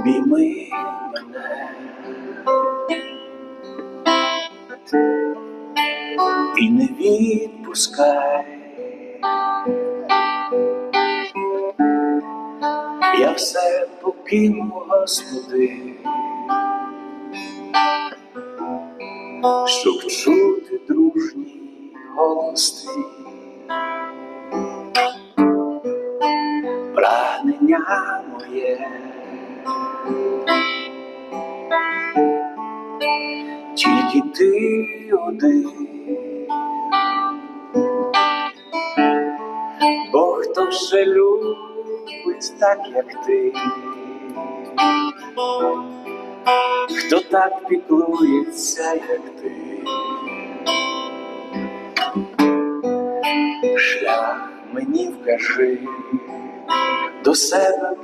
обійми мене і не відпускай. Я все покину, Господи, щоб чути дружній голос твій. Прагнення моє, тільки ти один, бо хто ще любить так, як ти, хто так піклується, як ти. Шлях мені вкажи, до себе